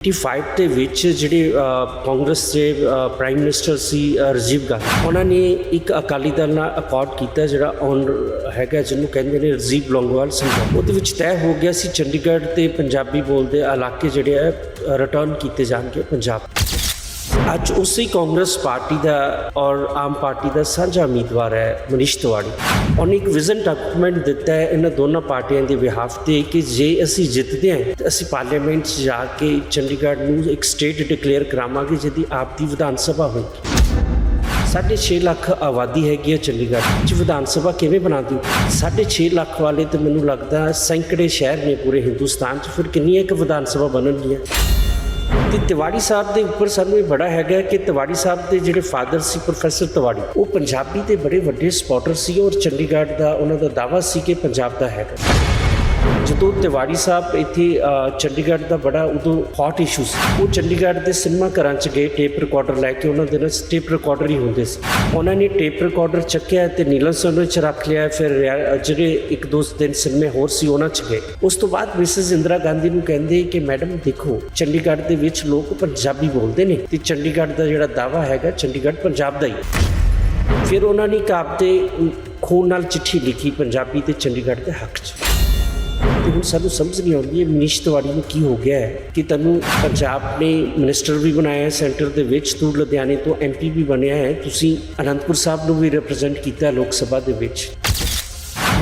85 ਦੇ ਵਿੱਚ ਜਿਹੜੇ ਕਾਂਗਰਸ ਦੇ ਪ੍ਰਾਈਮ ਮਿਨਿਸਟਰ ਸੀ ਅ, ਰਾਜੀਵ ਗਾਂਧੀ ਉਹਨਾਂ ਨੇ ਇੱਕ ਅਕਾਲੀ ਦਲ ਨਾਲ ਅਕਾਰਡ ਕੀਤਾ ਜਿਹੜਾ ਔਨ ਹੈਗਾ ਜਿਹਨੂੰ ਕਹਿੰਦੇ ਨੇ ਰਾਜੀਵ ਲੌਂਗੋਵਾਲ ਸਮਝੌਤਾ ਉਹਦੇ ਵਿੱਚ ਤੈਅ ਹੋ ਗਿਆ ਸੀ ਚੰਡੀਗੜ੍ਹ ਤੇ ਪੰਜਾਬੀ ਬੋਲਦੇ ਇਲਾਕੇ ਜਿਹੜੇ ਆ ਰਿਟਰਨ ਕੀਤੇ ਜਾਣਗੇ ਪੰਜਾਬ। ਅੱਜ ਉਸੇ ਕਾਂਗਰਸ ਪਾਰਟੀ ਦਾ ਔਰ ਆਮ ਪਾਰਟੀ ਦਾ ਸਾਂਝਾ ਉਮੀਦਵਾਰ ਹੈ ਮਨੀਸ਼ ਤਿਵਾੜੀ। ਉਹਨੇ ਇੱਕ ਵਿਜ਼ਨ ਡਾਕੂਮੈਂਟ ਦਿੱਤਾ ਹੈ ਇਹਨਾਂ ਦੋਨਾਂ ਪਾਰਟੀਆਂ ਦੇ ਵਿਹਾਫ ਤੇ ਕਿ ਜੇ ਅਸੀਂ ਜਿੱਤਦੇ ਹਾਂ, ਤਾਂ ਅਸੀਂ ਪਾਰਲੀਮੈਂਟ 'ਚ ਜਾ ਕੇ ਚੰਡੀਗੜ੍ਹ ਨੂੰ ਇੱਕ ਸਟੇਟ ਡਿਕਲੇਅਰ ਕਰਾਵਾਂਗੇ ਜਿਹਦੀ ਆਪ ਦੀ ਵਿਧਾਨ ਸਭਾ ਹੋਏਗੀ। ਸਾਢੇ 6 ਲੱਖ ਆਬਾਦੀ ਹੈਗੀ ਹੈ ਚੰਡੀਗੜ੍ਹ ਚ। ਵਿਧਾਨ ਸਭਾ ਕਿਵੇਂ ਬਣਾ ਦਿਓ ਸਾਢੇ 6 ਲੱਖ ਵਾਲੇ ਤੇ ਮੈਨੂੰ ਲੱਗਦਾ ਸੈਂਕੜੇ ਸ਼ਹਿਰ ਨੇ ਪੂਰੇ ਹਿੰਦੁਸਤਾਨ 'ਚ। ਫਿਰ ਕਿੰਨੀਆਂ ਇੱਕ ਵਿਧਾਨ ਸਭਾ ਬਣਨਗੀਆਂ? ਤੇ ਤਿਵਾੜੀ ਸਾਹਿਬ ਦੇ ਉੱਪਰ ਸਾਨੂੰ ਇਹ ਬੜਾ ਹੈਗਾ ਕਿ ਤਿਵਾੜੀ ਸਾਹਿਬ ਦੇ ਜਿਹੜੇ ਫਾਦਰ ਸੀ, ਪ੍ਰੋਫੈਸਰ ਤਿਵਾੜੀ, ਉਹ ਪੰਜਾਬੀ ਦੇ ਬੜੇ ਵੱਡੇ ਸਪੋਰਟਰ ਸੀ ਔਰ ਚੰਡੀਗੜ੍ਹ ਦਾ ਉਹਨਾਂ ਦਾ ਦਾਵਾ ਸੀ ਕਿ ਪੰਜਾਬ ਦਾ ਹੈਗਾ। ਜਦੋਂ ਤਿਵਾੜੀ ਸਾਹਿਬ ਇੱਥੇ ਚੰਡੀਗੜ੍ਹ ਦਾ ਬੜਾ ਉਦੋਂ ਹੌਟ ਇਸ਼ੂ ਸੀ। ਉਹ ਚੰਡੀਗੜ੍ਹ ਦੇ ਸਿਨੇਮਾ ਘਰਾਂ 'ਚ ਗਏ ਟੇਪ ਰਿਕਾਰਡਰ ਲੈ ਕੇ ਉਹਨਾਂ ਦੇ ਨਾਲ ਟੇਪ ਰਿਕਾਰਡਰ ਹੀ ਹੁੰਦੇ ਸੀ। ਉਹਨਾਂ ਨੇ ਟੇਪ ਰਿਕਾਰਡਰ ਚੱਕਿਆ ਤੇ ਨੀਲਮ ਸੋਨੇ ਵਿੱਚ ਰੱਖ ਲਿਆ, ਫਿਰ ਰਿਆ- ਜਿਹੜੇ ਇੱਕ ਦੋ ਦਿਨ ਸਿਨੇਮੇ ਹੋਰ ਸੀ ਉਹਨਾਂ 'ਚ ਗਏ। ਉਸ ਤੋਂ ਬਾਅਦ ਮਿਸਿਸ ਇੰਦਰਾ ਗਾਂਧੀ ਨੂੰ ਕਹਿੰਦੇ ਕਿ, ਮੈਡਮ, ਦੇਖੋ, ਚੰਡੀਗੜ੍ਹ ਦੇ ਵਿੱਚ ਲੋਕ ਪੰਜਾਬੀ ਬੋਲਦੇ ਨੇ ਤੇ ਚੰਡੀਗੜ੍ਹ ਦਾ ਜਿਹੜਾ ਦਾਵਾ ਹੈਗਾ, ਚੰਡੀਗੜ੍ਹ ਪੰਜਾਬ ਦਾ ਹੀ। ਫਿਰ ਉਹਨਾਂ ਨੇ ਇੱਕ ਆਪਦੇ ਖੂਨ ਨਾਲ ਚਿੱਠੀ ਲਿਖੀ ਪੰਜਾਬੀ ਤੇ ਚੰਡੀਗੜ੍ਹ ਦੇ ਹੱਕ 'ਚ। ਤੇ ਹੁਣ ਸਾਨੂੰ ਸਮਝ ਨਹੀਂ ਆਉਂਦੀ ਹੈ ਮਨੀਸ਼ ਤਿਵਾੜੀ ਨੂੰ ਕੀ ਹੋ ਗਿਆ ਹੈ ਕਿ ਤੈਨੂੰ ਪੰਜਾਬ ਨੇ ਮਿਨਿਸਟਰ ਵੀ ਬਣਾਇਆ ਹੈ ਸੈਂਟਰ ਦੇ ਵਿੱਚ ਤੂੰ ਲੁਧਿਆਣੇ ਤੋਂ ਐਮਪੀ ਵੀ ਬਣਿਆ ਹੈ, ਤੁਸੀਂ ਅਨੰਦਪੁਰ ਸਾਹਿਬ ਨੂੰ ਵੀ ਰਿਪਰੈਜ਼ੈਂਟ ਕੀਤਾ ਲੋਕ ਸਭਾ ਦੇ ਵਿੱਚ।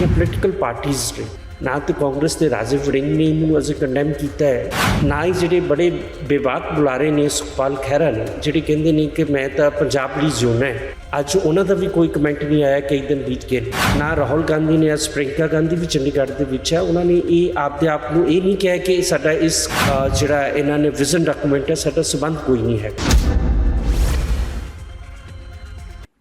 ਇਹ ਪੋਲੀਟੀਕਲ ਪਾਰਟੀਆਂ ਨੇ। ਨਾ ਤੇ ਕਾਂਗਰਸ ਦੇ ਰਾਜੀਵ ਵੜਿੰਗ ਨੇ ਇਹਨੂੰ ਅਜੇ ਕੰਡੈਮ ਕੀਤਾ ਹੈ, ਨਾ ਹੀ ਜਿਹੜੇ ਬੜੇ ਬੇਬਾਕ ਬੁਲਾਰੇ ਨੇ ਸੁਖਪਾਲ ਖਹਿਰਾ ਨੇ, ਜਿਹੜੇ ਕਹਿੰਦੇ ਨੇ ਕਿ ਮੈਂ ਤਾਂ ਪੰਜਾਬ ਲਈ ਜਿਉਣਾ ਹੈ। ਅੱਜ ਉਹਨਾਂ ਦਾ ਵੀ ਕੋਈ ਕਮੈਂਟ ਨਹੀਂ ਆਇਆ ਕਈ ਦਿਨ ਬੀਤ ਕੇ ਨਾ। ਰਾਹੁਲ ਗਾਂਧੀ ਨੇ, ਅੱਜ ਪ੍ਰਿੰਕਾ ਗਾਂਧੀ ਵੀ ਚੰਡੀਗੜ੍ਹ ਦੇ ਵਿੱਚ ਹੈ। ਉਹਨਾਂ ਨੇ ਇਹ ਆਪਦੇ ਆਪ ਨੂੰ ਇਹ ਨਹੀਂ ਕਿਹਾ ਕਿ ਸਾਡਾ ਇਸ ਜਿਹੜਾ ਇਹਨਾਂ ਨੇ ਵਿਜ਼ਨ ਡਾਕੂਮੈਂਟ ਹੈ, ਸਾਡਾ ਸਬੰਧ ਕੋਈ ਨਹੀਂ ਹੈ।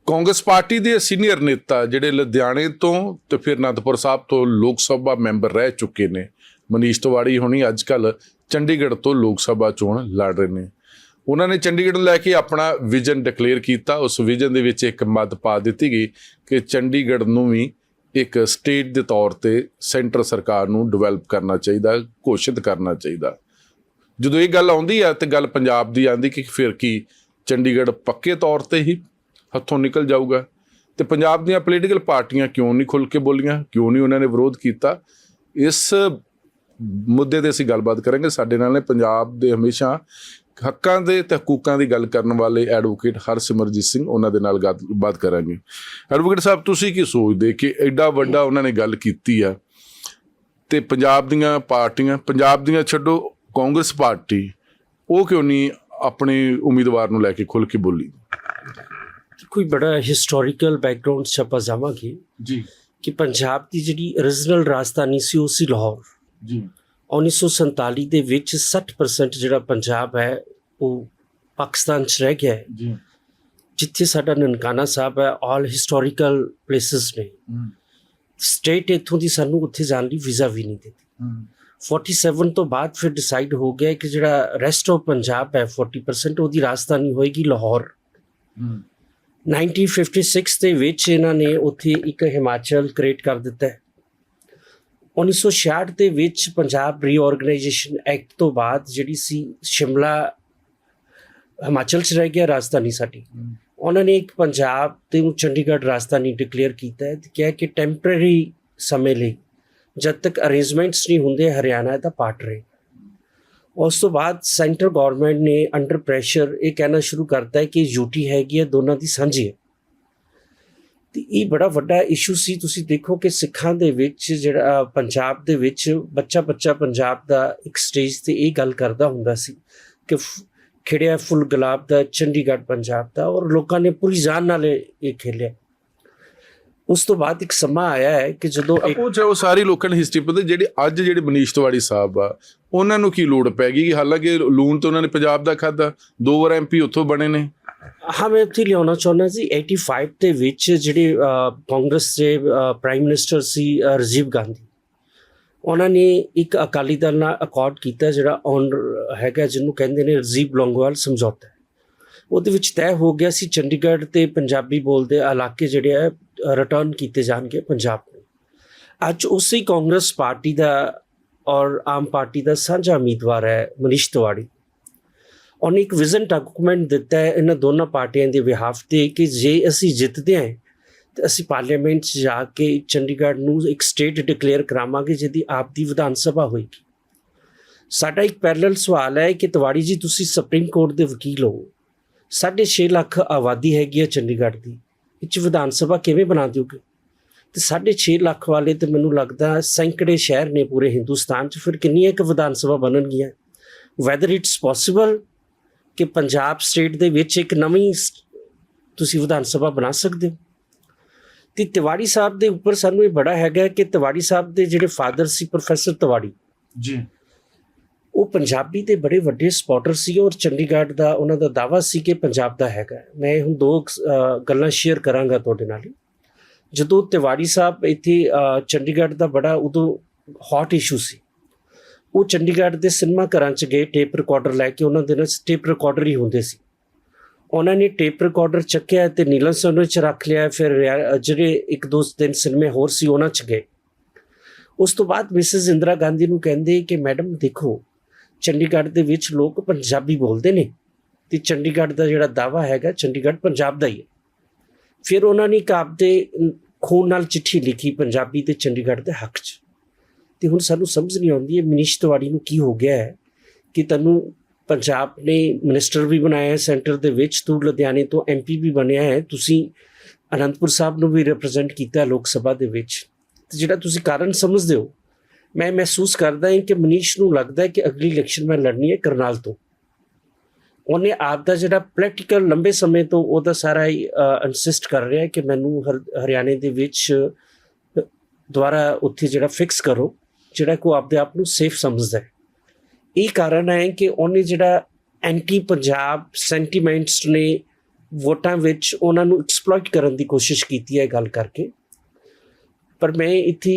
ਕਾਂਗਰਸ ਪਾਰਟੀ ਦੇ ਸੀਨੀਅਰ ਨੇਤਾ ਜਿਹੜੇ ਲੁਧਿਆਣੇ ਤੋਂ ਤੇ ਫਿਰ ਅਨੰਦਪੁਰ ਸਾਹਿਬ ਤੋਂ ਲੋਕ ਸਭਾ ਮੈਂਬਰ ਰਹਿ ਚੁੱਕੇ ਨੇ। ਮਨੀਸ਼ ਤਿਵਾੜੀ ਹੁਣੀ ਅੱਜ ਕੱਲ ਚੰਡੀਗੜ੍ਹ ਤੋਂ ਲੋਕ ਸਭਾ ਚੋਣ ਲੜ ਰਹੇ ਨੇ। ਉਹਨਾਂ ਨੇ ਚੰਡੀਗੜ੍ਹ ਨੂੰ ਲੈ ਕੇ ਆਪਣਾ ਵਿਜ਼ਨ ਡਿਕਲੇਅਰ ਕੀਤਾ। ਉਸ ਵਿਜ਼ਨ ਦੇ ਵਿੱਚ ਇੱਕ ਮੱਦ ਪਾ ਦਿੱਤੀ ਗਈ ਕਿ ਚੰਡੀਗੜ੍ਹ ਨੂੰ ਵੀ ਇੱਕ ਸਟੇਟ ਦੇ ਤੌਰ ਤੇ ਸੈਂਟਰ ਸਰਕਾਰ ਨੂੰ ਡਿਵੈਲਪ ਕਰਨਾ ਚਾਹੀਦਾ, ਘੋਸ਼ਿਤ ਕਰਨਾ ਚਾਹੀਦਾ। ਜਦੋਂ ਇਹ ਗੱਲ ਆਉਂਦੀ ਆ ਤੇ ਗੱਲ ਪੰਜਾਬ ਦੀ ਆਂਦੀ ਕਿ ਫਿਰ ਕੀ ਚੰਡੀਗੜ੍ਹ ਪੱਕੇ ਤੌਰ ਤੇ ਹੀ ਹੱਥੋਂ ਨਿਕਲ ਜਾਊਗਾ। ਤੇ ਪੰਜਾਬ ਦੀਆਂ ਪੋਲੀਟੀਕਲ ਪਾਰਟੀਆਂ ਕਿਉਂ ਨਹੀਂ ਖੁੱਲ ਕੇ ਬੋਲੀਆਂ? ਕਿਉਂ ਨਹੀਂ ਉਹਨਾਂ ਨੇ ਵਿਰੋਧ ਕੀਤਾ? ਇਸ ਮੁੱਦੇ ਤੇ ਅਸੀਂ ਗੱਲਬਾਤ ਕਰਾਂਗੇ। ਸਾਡੇ ਨਾਲ ਨੇ ਪੰਜਾਬ ਦੇ ਹਮੇਸ਼ਾ ਹੱਕਾਂ ਦੇ ਤੇ ਹਕੂਕਾਂ ਦੀ ਗੱਲ ਕਰਨ ਵਾਲੇ ਐਡਵੋਕੇਟ ਹਰਸਿਮਰਜੀਤ ਸਿੰਘ, ਉਹਨਾਂ ਦੇ ਨਾਲ ਗੱਲਬਾਤ ਕਰਾਂਗੇ। ਐਡਵੋਕੇਟ ਸਾਹਿਬ, ਤੁਸੀਂ ਕੀ ਸੋਚਦੇ ਕਿ ਐਡਾ ਵੱਡਾ ਉਹਨਾਂ ਨੇ ਗੱਲ ਕੀਤੀ ਆ? ਤੇ ਪੰਜਾਬ ਦੀਆਂ ਪਾਰਟੀਆਂ, ਪੰਜਾਬ ਦੀਆਂ ਛੱਡੋ, ਕਾਂਗਰਸ ਪਾਰਟੀ, ਉਹ ਕਿਉਂ ਨਹੀਂ ਆਪਣੇ ਉਮੀਦਵਾਰ ਨੂੰ ਲੈ ਕੇ ਖੁੱਲ ਕੇ ਬੋਲੀ? ਕੋਈ ਬੜਾ ਹਿਸਟੋਰੀਕਲ ਬੈਕਗ੍ਰਾਉਂਡ ਚ ਆਪਾਂ ਜਾਵਾਂਗੇ ਜੀ। ਕਿ ਪੰਜਾਬ ਦੀ ਜਿਹੜੀ origignal ਰਾਜਧਾਨੀ ਸੀ ਉਹ ਸੀ ਲਾਹੌਰ। ਜੀ। 1947 ਦੇ ਵਿੱਚ 60% ਜਿਹੜਾ ਪੰਜਾਬ ਹੈ ਉਹ ਪਾਕਿਸਤਾਨ 'ਚ ਰਹਿ ਗਿਆ ਹੈ। ਜੀ। ਜਿੱਥੇ ਸਾਡਾ ਨਨਕਾਣਾ ਸਾਹਿਬ ਹੈ ਆਲ ਹਿਸਟੋਰੀਕਲ ਪਲੇਸਸ ਨੇ। ਸਟੇਟ ਇੱਥੋਂ ਦੀ ਸਾਨੂੰ ਉੱਥੇ ਜਾਣ ਲਈ ਵੀਜ਼ਾ ਵੀ ਨਹੀਂ ਦਿੱਤੀ। 47 ਤੋਂ ਬਾਅਦ ਫਿਰ ਡਿਸਾਈਡ ਹੋ ਗਿਆ ਕਿ ਜਿਹੜਾ ਰੈਸਟ ਆਫ ਪੰਜਾਬ ਹੈ 40% ਉਹਦੀ ਰਾਜਧਾਨੀ ਹੋਏਗੀ ਲਾਹੌਰ। 1956 ਦੇ ਵਿੱਚ ਇਹਨਾਂ ਨੇ ਉੱਥੇ ਇੱਕ ਹਿਮਾਚਲ ਕ੍ਰੀਏਟ ਕਰ ਦਿੱਤਾ ਹੈ। 1966 ਦੇ ਵਿੱਚ ਪੰਜਾਬ ਰੀਆਰਗੇਨਾਈਜੇਸ਼ਨ ਐਕਟ ਤੋਂ ਬਾਅਦ ਜਿਹੜੀ ਸੀ ਸ਼ਿਮਲਾ, ਹਿਮਾਚਲ 'ਚ ਰਹਿ ਗਿਆ ਰਾਜਧਾਨੀ ਸਾਡੀ। ਉਹਨਾਂ ਨੇ ਇੱਕ ਪੰਜਾਬ ਤੇ ਚੰਡੀਗੜ੍ਹ ਰਾਜਧਾਨੀ ਡਿਕਲੇਅਰ ਕੀਤਾ ਹੈ। ਤੇ ਕਿਹਾ ਕਿ ਟੈਂਪਰੇਰੀ ਸਮੇਂ ਲਈ ਜਦ ਤੱਕ ਅਰੇਂਜਮੈਂਟਸ ਨਹੀਂ ਹੁੰਦੇ, ਹਰਿਆਣਾ ਇਹਦਾ ਪਾਰਟ ਰਹੇ। ਉਸ ਤੋਂ ਬਾਅਦ ਸੈਂਟਰ ਗਵਰਨਮੈਂਟ ਨੇ ਅੰਡਰ ਪ੍ਰੈਸ਼ਰ ਇਹ ਕਹਿਣਾ ਸ਼ੁਰੂ ਕਰਤਾ ਹੈ ਕਿ ਯੂਟੀ ਹੈਗੀ ਹੈ, ਦੋਨਾਂ ਦੀ ਸਾਂਝੀ ਹੈ। ਤੇ ਇਹ ਬੜਾ ਵੱਡਾ ਇਸ਼ੂ ਸੀ। ਤੁਸੀਂ ਦੇਖੋ ਕਿ ਸਿੱਖਾਂ ਦੇ ਵਿੱਚ ਜਿਹੜਾ ਪੰਜਾਬ ਦੇ ਵਿੱਚ ਬੱਚਾ ਬੱਚਾ ਪੰਜਾਬ ਦਾ ਇੱਕ ਸਟੇਜ ਤੇ ਇਹ ਗੱਲ ਕਰਦਾ ਹੁੰਦਾ ਸੀ ਕਿ ਫ- ਖਿੜਿਆ ਫੁੱਲ ਗੁਲਾਬ ਦਾ, ਚੰਡੀਗੜ੍ਹ ਪੰਜਾਬ ਦਾ ਔਰ ਲੋਕਾਂ ਨੇ ਪੂਰੀ ਜਾਨ ਨਾਲ ਇਹ ਖੇਲਿਆ। ਉਸ ਤੋਂ ਬਾਅਦ ਇੱਕ ਸਮਾਂ ਆਇਆ ਹੈ ਕਿ ਜਦੋਂ ਇੱਕ ਉਹ ਉਹ ਸਾਰੀ ਲੋਕਾਂ ਨੂੰ ਹਿਸਟਰੀ ਪਤਾ ਜਿਹੜੇ ਅੱਜ ਜਿਹੜੇ ਮਨੀਸ਼ ਤਿਵਾੜੀ ਸਾਹਿਬ ਆ ਉਹਨਾਂ ਨੂੰ ਕੀ ਲੋੜ ਪੈ ਗਈ? ਕਿ ਹਾਲਾਂਕਿ ਲੂਣ ਤਾਂ ਉਹਨਾਂ ਨੇ ਪੰਜਾਬ ਦਾ ਖਾਦਾ ਦੋ ਵਾਰ ਐਮਪੀ ਉੱਥੋਂ ਬਣੇ ਨੇ। ਹਾਂ ਮੈਂ ਇੱਥੇ ਲਿਆਉਣਾ ਚਾਹੁੰਦਾ ਸੀ 85 ਦੇ ਵਿੱਚ ਜਿਹੜੇ ਕਾਂਗਰਸ ਦੇ ਪ੍ਰਾਈਮ ਮਿਨਿਸਟਰ ਸੀ ਰਾਜੀਵ ਗਾਂਧੀ। ਉਹਨਾਂ ਨੇ ਇੱਕ ਅਕਾਲੀ ਦਲ ਨਾਲ ਅਕਾਰਡ ਕੀਤਾ ਜਿਹੜਾ ਔਨ ਹੈਗਾ ਜਿਹਨੂੰ ਕਹਿੰਦੇ ਨੇ ਰਾਜੀਵ ਲੌਂਗੋਵਾਲ ਸਮਝੌਤਾ। ਉਹਦੇ ਵਿੱਚ ਤੈਅ ਹੋ ਗਿਆ ਸੀ ਚੰਡੀਗੜ੍ਹ ਤੇ ਪੰਜਾਬੀ ਬੋਲਦੇ ਇਲਾਕੇ ਜਿਹੜੇ ਆ ਰਿਟਰਨ ਕੀਤੇ ਜਾਣਗੇ ਪੰਜਾਬ ਨੂੰ। ਅੱਜ ਉਸੇ ਕਾਂਗਰਸ ਪਾਰਟੀ ਦਾ ਔਰ ਆਮ ਪਾਰਟੀ ਦਾ ਸਾਂਝਾ ਉਮੀਦਵਾਰ ਹੈ ਮਨੀਸ਼ ਤਿਵਾੜੀ। ਉਹਨੇ ਇੱਕ ਵਿਜ਼ਨ ਡਾਕੂਮੈਂਟ ਦਿੱਤਾ ਹੈ ਇਹਨਾਂ ਦੋਨਾਂ ਪਾਰਟੀਆਂ ਦੇ ਵਿਹਾਫ ਤੇ ਕਿ ਜੇ ਅਸੀਂ ਜਿੱਤਦੇ ਹਾਂ, ਤੇ ਅਸੀਂ ਪਾਰਲੀਮੈਂਟ 'ਚ ਜਾ ਕੇ ਚੰਡੀਗੜ੍ਹ ਨੂੰ ਇੱਕ ਸਟੇਟ ਡਿਕਲੇਅਰ ਕਰਾਵਾਂਗੇ ਜਿਹਦੀ ਆਪ ਦੀ ਵਿਧਾਨ ਸਭਾ ਹੋਏਗੀ। ਸਾਡਾ ਇੱਕ ਪੈਰਲਲ ਸਵਾਲ ਹੈ ਕਿ ਤਿਵਾੜੀ ਜੀ, ਤੁਸੀਂ ਸੁਪਰੀਮ ਕੋਰਟ ਦੇ ਵਕੀਲ ਹੋ। 6.5 ਲੱਖ ਆਬਾਦੀ ਹੈਗੀ ਹੈ ਚੰਡੀਗੜ੍ਹ ਦੀ। ਵਿੱਚ ਵਿਧਾਨ ਸਭਾ ਕਿਵੇਂ ਬਣਾ ਦਿਓਗੇ? ਤੇ 6.5 ਲੱਖ ਵਾਲੇ ਤੇ ਮੈਨੂੰ ਲੱਗਦਾ ਸੈਂਕੜੇ ਸ਼ਹਿਰ ਨੇ ਪੂਰੇ ਹਿੰਦੁਸਤਾਨ 'ਚ, ਫਿਰ ਕਿੰਨੀਆਂ ਕੁ ਵਿਧਾਨ ਸਭਾ ਬਣਨਗੀਆਂ? ਵੈਦਰ ਇਟਸ ਪੋਸੀਬਲ ਕਿ ਪੰਜਾਬ ਸਟੇਟ ਦੇ ਵਿੱਚ ਇੱਕ ਨਵੀਂ ਤੁਸੀਂ ਵਿਧਾਨ ਸਭਾ ਬਣਾ ਸਕਦੇ ਹੋ? ਤੇ ਤਿਵਾੜੀ ਸਾਹਿਬ ਦੇ ਉੱਪਰ ਸਾਨੂੰ ਇਹ ਬੜਾ ਹੈਗਾ ਕਿ ਤਿਵਾੜੀ ਸਾਹਿਬ ਦੇ ਜਿਹੜੇ ਫਾਦਰ ਸੀ ਪ੍ਰੋਫੈਸਰ ਤਿਵਾੜੀ ਜੀ। ਉਹ ਪੰਜਾਬੀ ਦੇ ਬੜੇ ਵੱਡੇ ਸਪੋਟਰ ਸੀ ਔਰ ਚੰਡੀਗੜ੍ਹ ਦਾ ਉਹਨਾਂ ਦਾ ਦਾਵਾ ਸੀ ਕਿ ਪੰਜਾਬ ਦਾ ਹੈਗਾ। ਮੈਂ ਹੁਣ ਦੋ ਗੱਲਾਂ ਸ਼ੇਅਰ ਕਰਾਂਗਾ ਤੁਹਾਡੇ ਨਾਲ ਜਦੋਂ ਤਿਵਾੜੀ ਸਾਹਿਬ ਇੱਥੇ ਚੰਡੀਗੜ੍ਹ ਦਾ ਬੜਾ ਉਦੋਂ ਹੌਟ ਇਸ਼ੂ ਸੀ। ਉਹ ਚੰਡੀਗੜ੍ਹ ਦੇ ਸਿਨੇਮਾ ਘਰਾਂ ਚ ਗਏ ਟੇਪ ਰਿਕਾਰਡਰ ਲੈ ਕੇ ਉਹਨਾਂ ਦੇ ਨਾਲ ਟੇਪ ਰਿਕਾਰਡਰ ਹੀ ਹੁੰਦੇ ਸੀ। ਉਹਨਾਂ ਨੇ ਟੇਪ ਰਿਕਾਰਡਰ ਚੱਕਿਆ ਤੇ ਨੀਲਮ ਸੋਨੇ ਚ ਰੱਖ ਲਿਆ, ਫਿਰ ਰਿਆ- ਜਿਹੜੇ ਇੱਕ ਦੋ ਦਿਨ ਸਿਨੇਮੇ ਹੋਰ ਸੀ ਉਹਨਾਂ ਚ ਗਏ। ਉਸ ਤੋਂ ਬਾਅਦ ਮਿਸਿਸ ਇੰਦਰਾ ਗਾਂਧੀ ਨੂੰ ਕਹਿੰਦੇ ਕਿ, ਮੈਡਮ, ਦੇਖੋ ਚੰਡੀਗੜ੍ਹ ਦੇ ਵਿੱਚ ਲੋਕ ਪੰਜਾਬੀ ਬੋਲਦੇ ਨੇ ਤੇ ਚੰਡੀਗੜ੍ਹ ਦਾ ਜਿਹੜਾ ਦਾਵਾ ਹੈਗਾ, ਚੰਡੀਗੜ੍ਹ ਪੰਜਾਬ ਦਾ ਹੀ ਹੈ। ਫਿਰ ਉਹਨਾਂ ਨੇ ਇੱਕ ਆਪਦੇ ਖੂਨ ਨਾਲ ਚਿੱਠੀ ਲਿਖੀ ਪੰਜਾਬੀ ਤੇ ਚੰਡੀਗੜ੍ਹ ਦੇ ਹੱਕ 'ਚ। ਤੇ ਹੁਣ ਸਾਨੂੰ ਸਮਝ ਨਹੀਂ ਆਉਂਦੀ ਹੈ ਮਨੀਸ਼ ਤਿਵਾੜੀ ਨੂੰ ਕੀ ਹੋ ਗਿਆ ਹੈ ਕਿ ਤੈਨੂੰ ਪੰਜਾਬ ਨੇ ਮਿਨਿਸਟਰ ਵੀ ਬਣਾਇਆ ਹੈ, ਸੈਂਟਰ ਦੇ ਵਿੱਚ ਤੂੰ ਲੁਧਿਆਣੇ ਤੋਂ ਐਮਪੀ ਵੀ ਬਣਿਆ ਹੈ, ਤੁਸੀਂ ਅਨੰਦਪੁਰ ਸਾਹਿਬ ਨੂੰ ਵੀ ਰਿਪਰੈਜ਼ੈਂਟ ਕੀਤਾ ਲੋਕ ਸਭਾ ਦੇ ਵਿੱਚ। ਤੇ ਜਿਹੜਾ ਤੁਸੀਂ ਕਾਰਨ ਸਮਝਦੇ ਹੋ ਮੈਂ ਮਹਿਸੂਸ ਕਰਦਾ ਹਾਂ ਕਿ ਮਨੀਸ਼ ਨੂੰ ਲੱਗਦਾ ਹੈ ਕਿ ਅਗਲੀ ਇਲੈਕਸ਼ਨ ਮੈਂ ਲੜਨੀ ਹੈ ਕਰਨਾਲ ਤੋਂ। ਉਹਨੇ ਆਪ ਦਾ ਜਿਹੜਾ ਪੋਲੀਟੀਕਲ ਲੰਬੇ ਸਮੇਂ ਤੋਂ ਉਹਦਾ ਸਾਰਾ ਹੀ ਇਨਸਿਸਟ ਕਰ ਰਿਹਾ ਹੈ ਕਿ ਮੈਨੂੰ ਹਰ- ਹਰਿਆਣੇ ਦੇ ਵਿੱਚ ਅ, ਦੁਬਾਰਾ ਉੱਥੇ ਜਿਹੜਾ ਫਿਕਸ ਕਰੋ ਜਿਹੜਾ ਕੋ ਆਪਦੇ ਆਪ ਨੂੰ ਸੇਫ ਸਮਝਦਾ ਹੈ। ਇਹ ਕਾਰਨ ਹੈ ਕਿ ਉਹਨੇ ਜਿਹੜਾ ਐਂਟੀ ਪੰਜਾਬ ਸੈਂਟੀਮੈਂਟਸ ਨੇ ਵੋਟਾਂ ਵਿੱਚ ਉਹਨਾਂ ਨੂੰ ਐਕਸਪਲੋਇਟ ਕਰਨ ਦੀ ਕੋਸ਼ਿਸ਼ ਕੀਤੀ ਹੈ ਇਹ ਗੱਲ ਕਰਕੇ। ਪਰ ਮੈਂ ਇੱਥੇ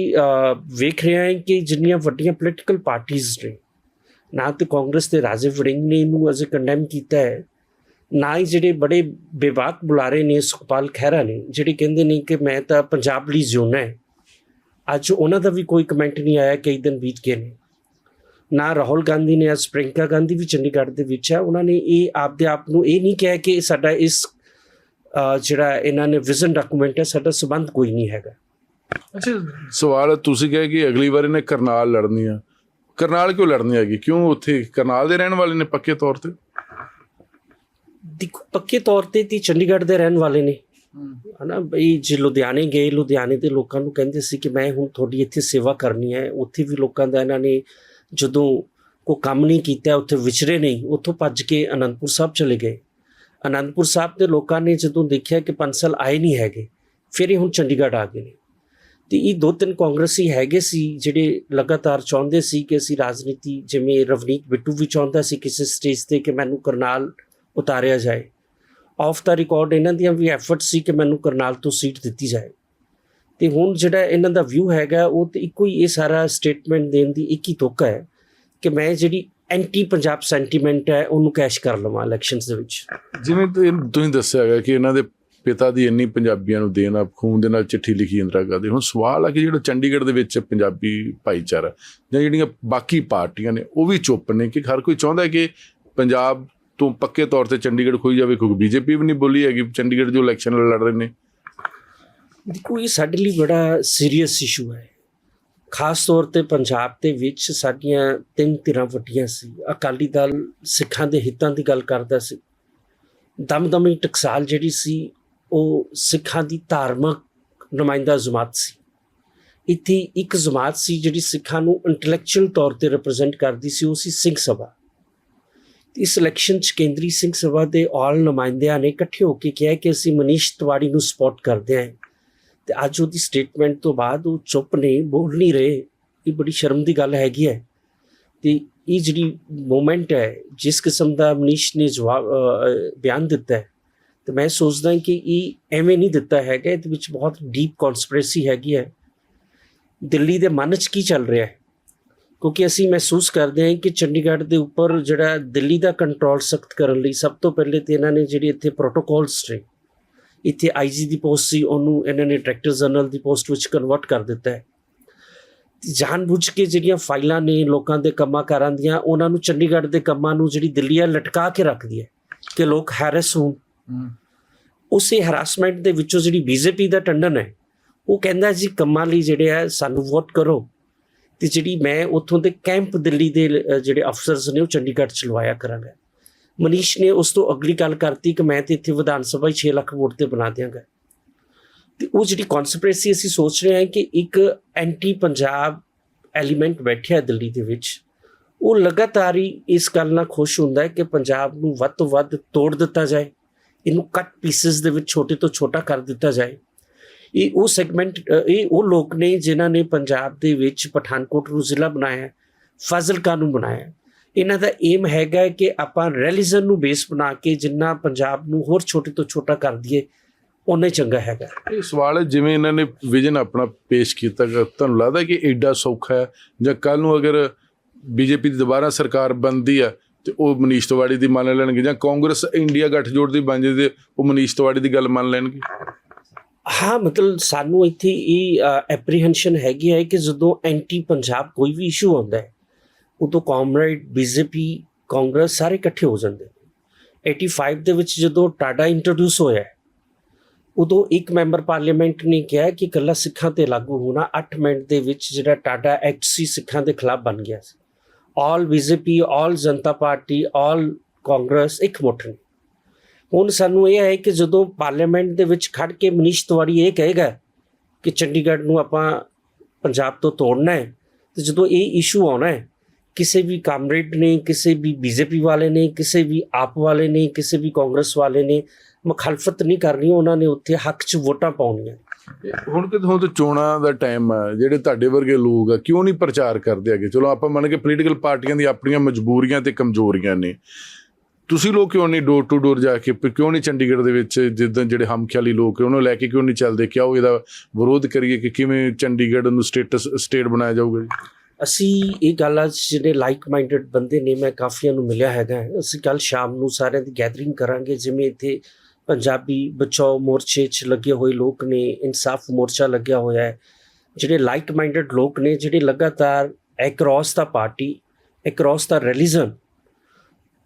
ਵੇਖ ਰਿਹਾ ਹਾਂ ਕਿ ਜਿੰਨੀਆਂ ਵੱਡੀਆਂ ਪੋਲੀਟੀਕਲ ਪਾਰਟੀਆਂ ਨੇ, ਨਾ ਤਾਂ ਕਾਂਗਰਸ ਦੇ ਰਾਜੇ ਵੜਿੰਗ ਨੇ ਇਹਨੂੰ ਅਜੇ ਕੰਡੈਮ ਕੀਤਾ ਹੈ, ਨਾ ਹੀ ਜਿਹੜੇ ਬੜੇ ਬੇਬਾਕ ਬੁਲਾਰੇ ਨੇ ਸੁਖਪਾਲ ਖਹਿਰਾ ਨੇ, ਜਿਹੜੇ ਕਹਿੰਦੇ ਨੇ ਕਿ ਮੈਂ ਤਾਂ ਪੰਜਾਬ ਲਈ ਜਿਉਣਾ ਹੈ। ਅੱਜ ਉਹਨਾਂ ਦਾ ਵੀ ਕੋਈ ਕਮੈਂਟ ਨਹੀਂ ਆਇਆ, ਕਈ ਦਿਨ ਬੀਤ ਗਏ ਨੇ। ਨਾ ਰਾਹੁਲ ਗਾਂਧੀ ਨੇ, ਅੱਜ ਪ੍ਰਿੰਕਾ ਗਾਂਧੀ ਵੀ ਚੰਡੀਗੜ੍ਹ ਦੇ ਵਿੱਚ ਹੈ। ਉਹਨਾਂ ਨੇ ਇਹ ਆਪਦੇ ਆਪ ਨੂੰ ਇਹ ਨਹੀਂ ਕਿਹਾ ਕਿ ਸਾਡਾ ਇਸ ਜਿਹੜਾ ਇਹਨਾਂ ਨੇ ਵਿਜ਼ਨ ਡਾਕੂਮੈਂਟ ਹੈ, ਸਾਡਾ ਸਬੰਧ ਕੋਈ ਨਹੀਂ ਹੈਗਾ। ਅੱਛਾ। ਸਵਾਲ ਤੁਸੀਂ ਕਹੇ ਕਿ ਅਗਲੀ ਵਾਰ ਇਹਨੇ ਕਰਨਾਲ ਲੜਨੀ ਆ। ਕਰਨਾਲ ਕਿਉਂ ਲੜਨੀ ਹੈਗੀ? ਕਿਉਂ ਉੱਥੇ ਕਰਨਾਲ ਦੇ ਰਹਿਣ ਵਾਲੇ ਨੇ ਪੱਕੇ ਤੌਰ ਤੇ? ਦੇਖੋ ਪੱਕੇ ਤੌਰ ਤੇ ਤੀ ਚੰਡੀਗੜ੍ਹ ਦੇ ਰਹਿਣ ਵਾਲੇ ਨੇ। ਹਨਾ ਬਈ ਜੇ ਲੁਧਿਆਣੇ ਗਏ ਲੁਧਿਆਣੇ ਦੇ ਲੋਕਾਂ ਨੂੰ ਕਹਿੰਦੇ ਸੀ ਕਿ ਮੈਂ ਹੁਣ ਤੁਹਾਡੀ ਇੱਥੇ ਸੇਵਾ ਕਰਨੀ ਹੈ। ਉੱਥੇ ਵੀ ਲੋਕਾਂ ਦਾ ਇਹਨਾਂ ਨੇ ਜਦੋਂ ਕੋ ਕੰਮ ਨਹੀਂ ਕੀਤਾ ਉੱਥੇ ਵਿਚਰੇ ਨਹੀਂ ਉੱਥੋਂ ਭੱਜ ਕੇ ਅਨੰਦਪੁਰ ਸਾਹਿਬ ਚਲੇ ਗਏ। ਅਨੰਦਪੁਰ ਸਾਹਿਬ ਦੇ ਲੋਕਾਂ ਨੇ ਜਦੋਂ ਦੇਖਿਆ ਕਿ ਪੰਸਲ ਆਏ ਨਹੀਂ ਹੈਗੇ ਫਿਰ ਇਹ ਹੁਣ ਚੰਡੀਗੜ੍ਹ ਆ ਗਏ ਨੇ। ਤੇ ਇਹ ਦੋ ਤਿੰਨ ਕਾਂਗਰਸੀ ਹੈਗੇ ਸੀ ਜਿਹੜੇ ਲਗਾਤਾਰ ਚਾਹੁੰਦੇ ਸੀ ਕਿ ਅਸੀਂ ਰਾਜਨੀਤੀ ਜਿਵੇਂ ਰਵਨੀਤ ਬਿੱਟੂ ਵੀ ਚਾਹੁੰਦਾ ਸੀ ਕਿਸੇ ਸਟੇਜ ਤੇ ਕਿ ਮੈਨੂੰ ਕਰਨਾਲ ਉਤਾਰਿਆ ਜਾਏ। ਆਫ ਦਾ ਰਿਕਾਰਡ ਇਹਨਾਂ ਦੀਆਂ ਵੀ ਐਫਰਟ ਸੀ ਕਿ ਮੈਨੂੰ ਕਰਨਾਲ ਤੋਂ ਸੀਟ ਦਿੱਤੀ ਜਾਏ। ਤੇ ਹੁਣ ਜਿਹੜਾ ਇਹਨਾਂ ਦਾ ਵਿਊ ਹੈਗਾ, ਉਹ ਤੇ ਇੱਕੋ ਹੀ ਇਹ ਸਾਰਾ ਸਟੇਟਮੈਂਟ ਦੇਣ ਦੀ ਇੱਕ ਹੀ ਤੁਕ ਹੈ ਕਿ ਮੈਂ ਜਿਹੜੀ ਐਂਟੀ ਪੰਜਾਬ ਸੈਂਟੀਮੈਂਟ ਹੈ, ਉਹਨੂੰ ਕੈਸ਼ ਕਰ ਲਵਾਂ ਇਲੈਕਸ਼ਨਸ ਦੇ ਵਿੱਚ। ਜਿਵੇਂ ਤੁਸੀਂ ਦੱਸਿਆ ਹੈਗਾ ਕਿ ਇਹਨਾਂ ਦੇ ਪਿਤਾ ਦੀ ਇੰਨੀ ਪੰਜਾਬੀਆਂ ਨੂੰ ਦੇਣ ਆ, ਖੂਨ ਦੇ ਨਾਲ ਚਿੱਠੀ ਲਿਖੀ ਇੰਦਰਾ ਗਾਂਧੀ ਹੁਣ ਸਵਾਲ ਆ ਕਿ ਜਿਹੜਾ ਚੰਡੀਗੜ੍ਹ ਦੇ ਵਿੱਚ ਪੰਜਾਬੀ ਭਾਈਚਾਰਾ ਜਾਂ ਜਿਹੜੀਆਂ ਬਾਕੀ ਪਾਰਟੀਆਂ ਨੇ, ਉਹ ਵੀ ਚੁੱਪ ਨੇ ਕਿ ਹਰ ਕੋਈ ਚਾਹੁੰਦਾ ਹੈ ਕਿ ਪੰਜਾਬ ਤੋਂ ਪੱਕੇ ਤੌਰ ਤੇ ਚੰਡੀਗੜ੍ਹ ਖੋਈ ਜਾਵੇ? ਕਿਉਂਕਿ ਬੀਜੇਪੀ ਵੀ ਨਹੀਂ ਬੋਲੀ ਹੈਗੀ, ਚੰਡੀਗੜ੍ਹ ਜੋ ਇਲੈਕਸ਼ਨ ਲੜ ਰਹੇ ਨੇ। ਦੇਖੋ, ਇਹ ਸਾਡੇ ਲਈ ਬੜਾ ਸੀਰੀਅਸ ਇਸ਼ੂ ਹੈ। ਖਾਸ ਤੌਰ ਤੇ ਪੰਜਾਬ ਦੇ ਵਿੱਚ ਸਾਡੀਆਂ ਤਿੰਨ ਧਿਰਾਂ ਵੱਡੀਆਂ ਸੀ। ਅਕਾਲੀ ਦਲ ਸਿੱਖਾਂ ਦੇ ਹਿੱਤਾਂ ਦੀ ਗੱਲ ਕਰਦਾ ਸੀ। ਦਮਦਮੀ ਟਕਸਾਲ ਜਿਹੜੀ ਸੀ ਉਹ ਸਿੱਖਾਂ ਦੀ ਧਾਰਮਿਕ ਨੁਮਾਇੰਦਾ ਜਮਾਤ ਸੀ। ਇੱਥੇ ਇੱਕ ਜਮਾਤ ਸੀ ਜਿਹੜੀ ਸਿੱਖਾਂ ਨੂੰ ਇੰਟੈਲੈਕਚੁਅਲ ਤੌਰ ਤੇ ਰਿਪਰੈਜ਼ੈਂਟ ਕਰਦੀ ਸੀ, ਉਹ ਸੀ ਸਿੰਘ ਸਭਾ। ਇਸ ਇਲੈਕਸ਼ਨ ਚ ਕੇਂਦਰੀ ਸਿੰਘ ਸਭਾ ਦੇ ਆਲ ਨੁਮਾਇੰਦਿਆਂ ਨੇ ਇਕੱਠੇ ਹੋ ਕੇ ਕਿਹਾ ਕਿ ਅਸੀਂ ਮਨੀਸ਼ ਤਿਵਾੜੀ ਨੂੰ ਸਪੋਰਟ ਕਰਦੇ ਹਾਂ। ਤੇ ਅੱਜ ਉਹਦੀ ਸਟੇਟਮੈਂਟ ਤੋਂ ਬਾਅਦ ਉਹ ਚੁੱਪ ਨੇ, ਬੋਲ ਨਹੀਂ ਰਹੇ। ਇਹ ਬੜੀ ਸ਼ਰਮ ਦੀ ਗੱਲ ਹੈਗੀ ਹੈ। ਤੇ ਇਹ ਜਿਹੜੀ ਮੂਮੈਂਟ ਹੈ, ਜਿਸ ਕਿਸਮ ਦਾ ਮਨੀਸ਼ ਨੇ ਜਵਾਬ ਬਿਆਨ ਦਿੱਤਾ ਹੈ ਤੇ ਮੈਂ ਸੋਚਦਾ ਕਿ ਇਹ ਐਵੇਂ ਨਹੀਂ ਦਿੱਤਾ ਹੈਗਾ, ਇਹਦੇ ਵਿੱਚ ਬਹੁਤ ਡੀਪ ਕਨਸਪੀਰੇਸੀ ਹੈਗੀ ਹੈ। ਦਿੱਲੀ ਦੇ ਮਨ 'ਚ ਕੀ ਚੱਲ ਰਿਹਾ ਹੈ? ਕਿਉਂਕਿ ਅਸੀਂ ਮਹਿਸੂਸ ਕਰਦੇ ਹਾਂ ਕਿ ਚੰਡੀਗੜ੍ਹ ਦੇ ਉੱਪਰ ਜਿਹੜਾ ਦਿੱਲੀ ਦਾ ਕੰਟਰੋਲ ਸਖਤ ਕਰਨ ਲਈ ਸਭ ਤੋਂ ਪਹਿਲੇ ਤੇ ਇਹਨਾਂ ਨੇ ਜਿਹੜੀ ਇੱਥੇ ਪ੍ਰੋਟੋਕਾਲਸ ਨੇ, ਇੱਥੇ ਆਈਜੀ ਦੀ ਪੋਸਟ ਸੀ, ਉਹਨੂੰ ਇਹਨਾਂ ਨੇ ਡਾਇਰੈਕਟਰ ਜਨਰਲ ਦੀ ਪੋਸਟ ਵਿੱਚ ਕਨਵਰਟ ਕਰ ਦਿੱਤਾ ਹੈ। ਜਾਣਬੁੱਝ ਕੇ ਜਿਹੜੀਆਂ ਫਾਈਲਾਂ ਨੇ ਲੋਕਾਂ ਦੇ ਕੰਮਾਂ ਕਾਰਾਂ ਦੀਆਂ, ਉਹਨਾਂ ਨੂੰ ਚੰਡੀਗੜ੍ਹ ਦੇ ਕੰਮਾਂ ਨੂੰ ਜਿਹੜੀ ਦਿੱਲੀ ਆ ਲਟਕਾ ਕੇ ਰੱਖਦੀ ਹੈ ਕਿ ਲੋਕ ਹੈਰਸ ਹੋਣ। ਉਸੇ ਹਰਾਸਮੈਂਟ ਦੇ ਵਿੱਚੋਂ ਜਿਹੜੀ ਬੀਜੇਪੀ ਦਾ ਟੰਡਨ ਹੈ, ਉਹ ਕਹਿੰਦਾ ਜੀ ਕੰਮਾਂ ਲਈ ਜਿਹੜੇ ਆ, ਸਾਨੂੰ ਵੋਟ ਕਰੋ। ਤੇ ਜਿਹੜੀ ਮੈਂ ਉੱਥੋਂ ਦੇ ਕੈਂਪ ਦਿੱਲੀ ਦੇ ਜਿਹੜੇ ਅਫਸਰਸ ਨੇ, ਉਹ ਚੰਡੀਗੜ੍ਹ ਚ ਲਵਾਇਆ ਕਰਾਂਗਾ। ਮਨੀਸ਼ ਨੇ ਉਸ ਤੋਂ ਅਗਲੀ ਗੱਲ ਕਰਤੀ ਕਿ ਮੈਂ ਤੇ ਇੱਥੇ ਵਿਧਾਨ ਸਭਾ ਹੀ 6 ਲੱਖ ਵੋਟ ਤੇ ਬਣਾ ਦਿਆਂਗਾ। ਤੇ ਉਹ ਜਿਹੜੀ ਕਨਸਪੀਰੇਸੀ ਅਸੀਂ ਸੋਚ ਰਹੇ ਹਾਂ ਕਿ ਇੱਕ ਐਂਟੀ ਪੰਜਾਬ ਐਲੀਮੈਂਟ ਬੈਠਿਆ ਦਿੱਲੀ ਦੇ ਵਿੱਚ, ਉਹ ਲਗਾਤਾਰ ਹੀ ਇਸ ਗੱਲ ਨਾਲ ਖੁਸ਼ ਹੁੰਦਾ ਹੈ ਕਿ ਪੰਜਾਬ ਨੂੰ ਵੱਧ ਤੋਂ ਵੱਧ ਤੋੜ ਦਿੱਤਾ ਜਾਏ। ਇਹਨੂੰ ਕੱਟ ਪੀਸਸ ਦੇ ਵਿੱਚ ਛੋਟੇ ਤੋਂ ਛੋਟਾ ਕਰ ਦਿੱਤਾ ਜਾਏ। ਇਹ ਉਹ ਸੈਗਮੈਂਟ ਇਹ ਉਹ ਲੋਕ ਨੇ ਜਿਨ੍ਹਾਂ ਨੇ ਪੰਜਾਬ ਦੇ ਵਿੱਚ ਪਠਾਨਕੋਟ ਨੂੰ ਜ਼ਿਲ੍ਹਾ ਬਣਾਇਆ, ਫਾਜ਼ਿਲਕਾ ਨੂੰ ਬਣਾਇਆ। ਇਹਨਾਂ ਦਾ ਏਮ ਹੈਗਾ ਕਿ ਆਪਾਂ ਰੈਲੀਜਨ ਨੂੰ ਬੇਸ ਬਣਾ ਕੇ ਜਿੰਨਾ ਪੰਜਾਬ ਨੂੰ ਹੋਰ ਛੋਟੇ ਤੋਂ ਛੋਟਾ ਕਰ ਦਈਏ ਉਨਾ ਹੀ ਚੰਗਾ ਹੈਗਾ। ਇਹ ਸਵਾਲ ਜਿਵੇਂ ਇਹਨਾਂ ਨੇ ਵਿਜ਼ਨ ਆਪਣਾ ਪੇਸ਼ ਕੀਤਾ ਤੁਹਾਨੂੰ ਲੱਗਦਾ ਕਿ ਐਡਾ ਸੌਖਾ ਹੈ, ਜਾਂ ਕੱਲ ਨੂੰ ਅਗਰ ਬੀਜੇਪੀ ਦੀ ਦੁਬਾਰਾ ਸਰਕਾਰ ਬਣਦੀ ਹੈ ਤੇ ਉਹ ਮਨੀਸ਼ ਤਿਵਾੜੀ ਦੀ ਮੰਨ ਲੈਣਗੇ ਜਾਂ ਕਾਂਗਰਸ ਇੰਡੀਆ ਗੱਠਜੋੜ ਦੀ ਬਣ ਜੇ ਤੇ ਉਹ ਮਨੀਸ਼ ਤਿਵਾੜੀ ਦੀ ਗੱਲ ਮੰਨ ਲੈਣਗੇ। ਹਾਂ, ਮਤਲਬ ਸਾਨੂੰ ਇੱਥੇ ਇਹ ਐਪਰੀਹੈਂਸ਼ਨ ਹੈਗੀ ਹੈ ਕਿ ਜਦੋਂ ਐਂਟੀ ਪੰਜਾਬ ਕੋਈ ਵੀ ਇਸ਼ੂ ਆਉਂਦਾ ਹੈ, ਉਦੋਂ ਕਾਮਰੇਡ ਬੀਜੇਪੀ ਕਾਂਗਰਸ ਸਾਰੇ ਇਕੱਠੇ ਹੋ ਜਾਂਦੇ 85 ਦੇ ਵਿੱਚ ਜਦੋਂ ਟਾਡਾ ਇੰਟਰੋਡਿਊਸ ਹੋਇਆ ਉਦੋਂ ਇੱਕ ਮੈਂਬਰ ਪਾਰਲੀਮੈਂਟ ਨੇ ਕਿਹਾ ਕਿ ਇਕੱਲਾ ਸਿੱਖਾਂ ਤੇ ਲਾਗੂ ਹੋਣਾ 8 ਮਿੰਟ ਦੇ ਵਿੱਚ ਜਿਹੜਾ ਟਾਡਾ ਐਕਟ ਸੀ ਸਿੱਖਾਂ ਦੇ ਖਿਲਾਫ ਬਣ ਗਿਆ ਸੀ। All BJP all Janata party, all Congress ਇੱਕ ਮੁੱਠ ਨੇ। ਹੁਣ ਸਾਨੂੰ ਇਹ ਹੈ ਕਿ ਜਦੋਂ ਪਾਰਲੀਮੈਂਟ ਦੇ ਵਿੱਚ ਖੜ ਕੇ ਮਨੀਸ਼ ਤਿਵਾੜੀ ਇਹ ਕਹੇਗਾ ਕਿ ਚੰਡੀਗੜ੍ਹ ਨੂੰ ਆਪਾਂ ਪੰਜਾਬ ਤੋਂ ਤੋੜਨਾ ਹੈ, ਤੇ ਜਦੋਂ ਇਹ ਇਸ਼ੂ ਆਉਣਾ ਹੈ, ਕਿਸੇ ਵੀ ਕਾਮਰੇਡ ਨੇ, ਕਿਸੇ ਵੀ ਬੀਜੇਪੀ ਵਾਲੇ ਨੇ, ਕਿਸੇ ਵੀ ਆਪ ਵਾਲੇ ਨੇ, ਕਿਸੇ ਵੀ ਕਾਂਗਰਸ ਵਾਲੇ ਨੇ ਮੁਖਾਲਫਤ ਨਹੀਂ ਕਰਨੀ, ਉਹਨਾਂ ਨੇ ਉੱਥੇ ਹੱਕ 'ਚ ਵੋਟਾਂ ਪਾਉਣੀਆਂ। ਹੁਣ ਕਿ ਹੁਣ ਤਾਂ ਚੋਣਾਂ ਦਾ ਟਾਈਮ ਆ, ਜਿਹੜੇ ਤੁਹਾਡੇ ਵਰਗੇ ਲੋਕ ਆ, ਕਿਉਂ ਨਹੀਂ ਪ੍ਰਚਾਰ ਕਰਦੇ ਹੈਗੇ? ਚਲੋ, ਆਪਾਂ ਮੰਨ ਕੇ ਪੋਲੀਟੀਕਲ ਪਾਰਟੀਆਂ ਦੀ ਆਪਣੀਆਂ ਮਜਬੂਰੀਆਂ ਤੇ ਕਮਜ਼ੋਰੀਆਂ ਨੇ। ਤੁਸੀਂ ਲੋਕ ਕਿਉਂ ਨਹੀਂ ਡੋਰ ਟੂ ਡੋਰ ਜਾ ਕੇ ਕਿਉਂ ਨਹੀਂ ਚੰਡੀਗੜ੍ਹ ਦੇ ਵਿੱਚ ਜਿੱਦਾਂ ਜਿਹੜੇ ਹਮਖਿਆਲੀ ਲੋਕ ਹੈ ਉਹਨਾਂ ਨੂੰ ਲੈ ਕੇ ਕਿਉਂ ਨਹੀਂ ਚੱਲਦੇ? ਕਿਉਂ ਇਹਦਾ ਵਿਰੋਧ ਕਰੀਏ ਕਿ ਕਿਵੇਂ ਚੰਡੀਗੜ੍ਹ ਨੂੰ ਸਟੇਟਸ ਸਟੇਟ ਬਣਾਇਆ ਜਾਊਗਾ ਜੀ? ਅਸੀਂ ਇਹ ਗੱਲ ਅੱਜ ਜਿਹੜੇ ਲਾਈਕ ਮਾਈਂਡਡ ਬੰਦੇ ਨੇ, ਮੈਂ ਕਾਫੀਆਂ ਨੂੰ ਮਿਲਿਆ ਹੈਗਾ। ਅਸੀਂ ਕੱਲ ਸ਼ਾਮ ਨੂੰ ਸਾਰਿਆਂ ਦੀ ਗੈਦਰਿੰਗ ਕਰਾਂਗੇ, ਜਿਵੇਂ ਇੱਥੇ ਪੰਜਾਬੀ ਬਚਾਓ ਮੋਰਚੇ 'ਚ ਲੱਗੇ ਹੋਏ ਲੋਕ ਨੇ, ਇਨਸਾਫ ਮੋਰਚਾ ਲੱਗਿਆ ਹੋਇਆ ਹੈ। ਜਿਹੜੇ ਲਾਈਕ ਮਾਈਂਡਡ ਲੋਕ ਨੇ, ਜਿਹੜੇ ਲਗਾਤਾਰ ਐਕਰੋਸ ਦਾ ਪਾਰਟੀ ਐਕਰੋਸ ਦਾ ਰਿਲੀਜਨ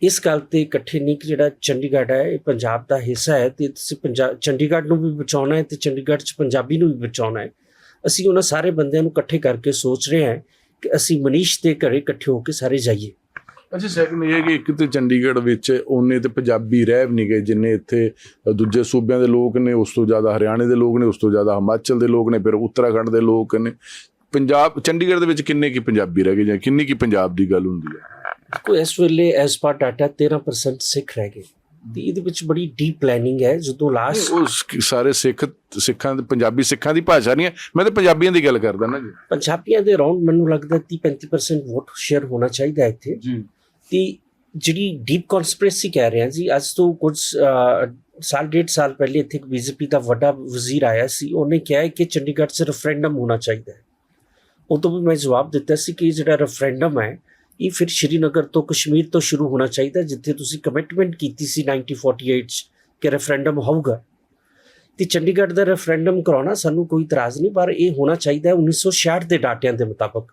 ਇਸ ਗੱਲ ਤੇ ਇਕੱਠੇ ਨਹੀਂ ਕਿ ਜਿਹੜਾ ਚੰਡੀਗੜ੍ਹ ਹੈ, ਇਹ ਪੰਜਾਬ ਦਾ ਹਿੱਸਾ ਹੈ ਤੇ ਤੁਸੀਂ ਪੰਜਾਬ ਚੰਡੀਗੜ੍ਹ ਨੂੰ ਵੀ ਬਚਾਉਣਾ ਹੈ ਤੇ ਚੰਡੀਗੜ੍ਹ 'ਚ ਪੰਜਾਬੀ ਨੂੰ ਵੀ ਬਚਾਉਣਾ ਹੈ। ਅਸੀਂ ਉਹਨਾਂ ਸਾਰੇ ਬੰਦਿਆਂ ਨੂੰ ਇਕੱਠੇ ਕਰਕੇ ਸੋਚ ਰਹੇ ਹਾਂ ਕਿ ਅਸੀਂ ਮਨੀਸ਼ ਦੇ ਘਰੇ ਇਕੱਠੇ ਹੋ ਕੇ ਸਾਰੇ ਜਾਈਏ। ਅੱਛਾ ਸੈਕੰਡ ਇਹ ਹੈ ਕਿ ਇੱਕ ਤੇ ਚੰਡੀਗੜ੍ਹ ਵਿੱਚ ਉਹਨੇ ਤੇ ਪੰਜਾਬੀ ਰਹਿ ਵੀ ਨਹੀਂ ਗਏ ਜਿੰਨੇ ਇੱਥੇ ਦੂਜੇ ਸੂਬਿਆਂ ਦੇ ਲੋਕ ਨੇ ਉਸ ਤੋਂ ਜ਼ਿਆਦਾ ਹਰਿਆਣੇ ਦੇ ਲੋਕ ਨੇ ਉਸ ਤੋਂ ਜ਼ਿਆਦਾ ਹਿਮਾਚਲ ਦੇ ਲੋਕ ਨੇ ਫਿਰ ਉੱਤਰਾਖੰਡ ਦੇ ਲੋਕ ਨੇ। ਪੰਜਾਬ ਚੰਡੀਗੜ੍ਹ ਦੇ ਵਿੱਚ ਕਿੰਨੇ ਕੀ ਪੰਜਾਬੀ ਰਹਿ ਗਏ ਜਾਂ ਕਿੰਨੀ ਕੀ ਪੰਜਾਬ ਦੀ ਗੱਲ ਹੁੰਦੀ ਹੈ? ਕੋਈ ਇਸ ਵੇਲੇ ਐਸ ਪਰ ਡਾਟਾ 13% ਸਿੱਖ ਰਹਿ ਗਏ। ਤੇ ਇਹਦੇ ਵਿੱਚ ਬੜੀ ਡੀਪ ਪਲੈਨਿੰਗ ਹੈ ਜਦੋਂ ਲਾਸਟ ਉਹ ਸ- ਸਾਰੇ ਸਿੱਖ ਸਿੱਖਾਂ ਦੇ ਪੰਜਾਬੀ ਸਿੱਖਾਂ ਦੀ ਭਾਸ਼ਾ ਨਹੀਂ ਹੈ। ਮੈਂ ਤਾਂ ਪੰਜਾਬੀਆਂ ਦੀ ਗੱਲ ਕਰਦਾ ਨਾ ਜੀ। ਪੰਜਾਬੀਆਂ ਦੇ ਅਰਾਊਂਡ ਮੈਨੂੰ ਲੱਗਦਾ 30-35% ਵੋਟ ਸ਼ੇਅਰ ਹੋਣਾ ਚਾਹੀਦਾ ਇੱਥੇ। ਜੀ। ਤੇ ਜਿਹੜੀ ਡੀਪ ਕਨਸਪੀਰੇਸੀ ਕਹਿ ਰਹੇ ਹਾਂ ਜੀ, ਅੱਜ ਤੋਂ ਕੁਝ ਸਾਲ, ਡੇਢ ਸਾਲ ਪਹਿਲੇ ਇੱਥੇ ਇੱਕ ਬੀਜੇਪੀ ਦਾ ਵੱਡਾ ਵਜ਼ੀਰ ਆਇਆ ਸੀ, ਉਹਨੇ ਕਿਹਾ ਕਿ ਚੰਡੀਗੜ੍ਹ 'ਚ ਰੈਫਰੈਂਡਮ ਹੋਣਾ ਚਾਹੀਦਾ ਹੈ। ਤੋਂ ਵੀ ਮੈਂ ਜਵਾਬ ਦਿੱਤਾ ਸੀ ਕਿ ਇਹ ਜਿਹੜਾ ਰੈਫਰੈਂਡਮ ਹੈ, ਇਹ ਫਿਰ ਸ਼੍ਰੀਨਗਰ ਤੋਂ ਕਸ਼ਮੀਰ ਤੋਂ ਸ਼ੁਰੂ ਹੋਣਾ ਚਾਹੀਦਾ, ਜਿੱਥੇ ਤੁਸੀਂ ਕਮਿਟਮੈਂਟ ਕੀਤੀ ਸੀ 1948 'ਚ ਕਿ ਰੈਫਰੈਂਡਮ ਹੋਊਗਾ। ਤੇ ਚੰਡੀਗੜ੍ਹ ਦਾ ਰੈਫਰੈਂਡਮ ਕਰਾਉਣਾ ਸਾਨੂੰ ਕੋਈ ਇਤਰਾਜ਼ ਨਹੀਂ ਪਰ ਇਹ ਹੋਣਾ ਚਾਹੀਦਾ ਹੈ 1966 ਦੇ ਡਾਟਿਆਂ ਦੇ ਮੁਤਾਬਕ।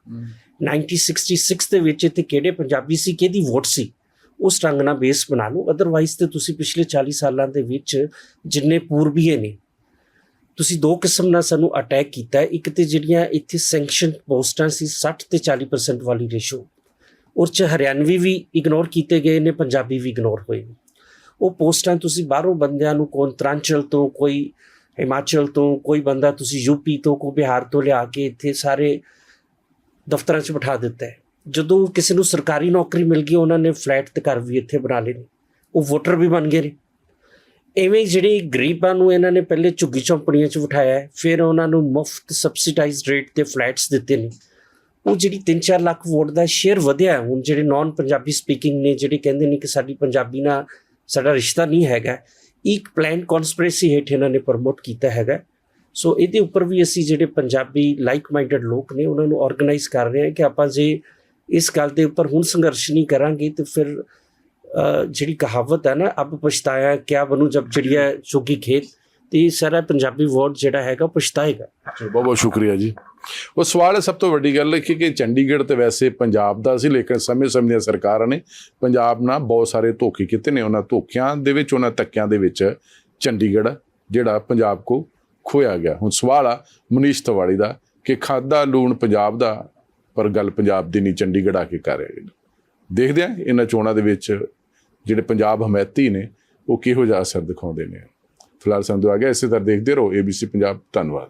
1966 ਦੇ ਵਿੱਚ ਇੱਥੇ ਕਿਹੜੇ ਪੰਜਾਬੀ ਸੀ ਕਿਹਦੀ ਵੋਟ ਸੀ? ਉਸ ਰੰਗ ਨਾਲ ਬੇਸ ਬਣਾ ਲਓ ਅਦਰਵਾਈਜ਼ ਤੇ ਤੁਸੀਂ ਪਿਛਲੇ 40 ਸਾਲਾਂ ਦੇ ਵਿੱਚ ਜਿੰਨੇ ਪੂਰਬੀਏ ਨੇ ਤੁਸੀਂ ਦੋ ਕਿਸਮ ਨਾਲ ਸਾਨੂੰ ਅਟੈਕ ਕੀਤਾ। ਇੱਕ ਤੇ ਜਿਹੜੀਆਂ ਇੱਥੇ ਸੈਂਕਸ਼ਨ ਪੋਸਟਾਂ ਸੀ 60 ਤੇ 40% ਵਾਲੀ ਰੇਸ਼ੋ ਉਹ 'ਚ ਹਰਿਆਣਵੀ ਵੀ ਇਗਨੋਰ ਕੀਤੇ ਗਏ ਨੇ ਪੰਜਾਬੀ ਵੀ ਇਗਨੋਰ ਹੋਏ ਨੇ। ਉਹ ਪੋਸਟਾਂ ਤੁਸੀਂ ਬਾਹਰੋਂ ਬੰਦਿਆਂ ਨੂੰ ਕੋਈ ਉਤਰਾਂਚਲ ਤੋਂ, ਕੋਈ ਹਿਮਾਚਲ ਤੋਂ, ਕੋਈ ਬੰਦਾ ਤੁਸੀਂ ਯੂਪੀ ਤੋਂ, ਕੋਈ ਬਿਹਾਰ ਤੋਂ ਲਿਆ ਕੇ ਇੱਥੇ ਸਾਰੇ ਦਫ਼ਤਰਾਂ 'ਚ ਬਿਠਾ ਦਿੱਤਾ ਹੈ। ਜਦੋਂ ਕਿਸੇ ਨੂੰ ਸਰਕਾਰੀ ਨੌਕਰੀ ਮਿਲ ਗਈ, ਉਹਨਾਂ ਨੇ ਫਲੈਟ ਤੇ ਘਰ ਵੀ ਇੱਥੇ ਬਣਾ ਲਏ ਨੇ। ਉਹ ਵੋਟਰ ਵੀ ਬਣ ਗਏ ਨੇ। ਐਵੇਂ ਜਿਹੜੇ ਗਰੀਬਾਂ ਨੂੰ ਇਹਨਾਂ ਨੇ ਪਹਿਲੇ ਝੁੱਗੀ ਝੌਂਪੜੀਆਂ 'ਚ ਬਿਠਾਇਆ ਫਿਰ ਉਹਨਾਂ ਨੂੰ ਮੁਫਤ ਸਬਸਿਡਾਈਜ਼ਡ ਰੇਟ ਤੇ ਫਲੈਟਸ ਦਿੱਤੇ ਨੇ। ਉਹ ਜਿਹੜੀ 3-4 ਲੱਖ ਵੋਟ ਦਾ ਸ਼ੇਅਰ ਵਧਿਆ ਹੁਣ ਜਿਹੜੇ ਨਾਨ ਪੰਜਾਬੀ ਸਪੀਕਿੰਗ ਨੇ, ਜਿਹੜੇ ਕਹਿੰਦੇ ਨੇ ਕਿ ਸਾਡੀ ਪੰਜਾਬੀ ਨਾਲ ਸਾਡਾ ਰਿਸ਼ਤਾ ਨਹੀਂ ਹੈਗਾ। ਇੱਕ ਪਲਾਨ ਕਨਸਪੀਰੇਸੀ ਹੇਠ ਇਹਨਾਂ ਨੇ ਪ੍ਰਮੋਟ ਕੀਤਾ ਹੈਗਾ। ਸੋ ਇਹਦੇ ਉੱਪਰ ਵੀ ਅਸੀਂ ਜਿਹੜੇ ਪੰਜਾਬੀ ਲਾਈਕ ਮਾਈਂਡਡ ਲੋਕ ਨੇ, ਉਹਨਾਂ ਨੂੰ ਆਰਗੇਨਾਈਜ਼ ਕਰ ਰਹੇ ਹਾਂ ਕਿ ਆਪਾਂ ਜੇ ਇਸ ਗੱਲ ਦੇ ਉੱਪਰ ਹੁਣ ਸੰਘਰਸ਼ ਨਹੀਂ ਕਰਾਂਗੇ ਤੇ ਫਿਰ ਜਿਹੜੀ ਕਹਾਵਤ ਹੈ ਨਾ, ਅਬ ਪਛਤਾਇਆ ਕਿਆ ਬਣੂ ਜਬ ਚਿੜੀਆ ਚੁਗੀ ਖੇਤ। ਤੇ ਸਾਰਾ ਪੰਜਾਬੀ ਵੋਟ ਜਿਹੜਾ ਹੈਗਾ ਉਹ ਪਛਤਾਏਗਾ। ਬਹੁਤ ਬਹੁਤ ਸ਼ੁਕਰੀਆ ਜੀ। ਉਹ ਸਵਾਲ ਹੈ, ਸਭ ਤੋਂ ਵੱਡੀ ਗੱਲ ਹੈ ਕਿ ਕਿ ਚੰਡੀਗੜ੍ਹ ਤੇ ਵੈਸੇ ਪੰਜਾਬ ਦਾ ਸੀ, ਲੇਕਿਨ ਸਮੇਂ-ਸਮੇਂ ਦੀਆਂ ਸਰਕਾਰਾਂ ਨੇ ਪੰਜਾਬ ਨਾਲ ਬਹੁਤ ਸਾਰੇ ਧੋਖੇ ਕੀਤੇ ਨੇ। ਉਹਨਾਂ ਧੋਖਿਆਂ ਦੇ ਵਿੱਚ, ਉਹਨਾਂ ਧੱਕਿਆਂ ਦੇ ਵਿੱਚ ਚੰਡੀਗੜ੍ਹ ਜਿਹੜਾ ਪੰਜਾਬ ਕੋ ਖੋਇਆ ਗਿਆ। ਹੁਣ ਸਵਾਲ ਆ ਮਨੀਸ਼ ਤਵਾੜੀ ਦਾ ਕਿ ਖਾਦਾ ਲੂਣ ਪੰਜਾਬ ਦਾ, ਪਰ ਗੱਲ ਪੰਜਾਬ ਦੀ ਨਹੀਂ, ਚੰਡੀਗੜ੍ਹ ਆ ਕੇ ਕਰ ਰਹੇ ਦੇਖਦੇ ਆ ਇਹਨਾਂ ਚੋਣਾਂ ਦੇ ਵਿੱਚ ਜਿਹੜੇ ਪੰਜਾਬ ਹਮਾਇਤੀ ਨੇ, ਉਹ ਕਿਹੋ ਜਿਹਾ ਅਸਰ ਦਿਖਾਉਂਦੇ ਨੇ। ਫਿਲਹਾਲ ਸੰਧੂ ਆ ਗਿਆ ਇਸੇ ਤਰ੍ਹਾਂ ਦੇਖਦੇ ਰਹੋ ABC ਪੰਜਾਬ ਧੰਨਵਾਦ।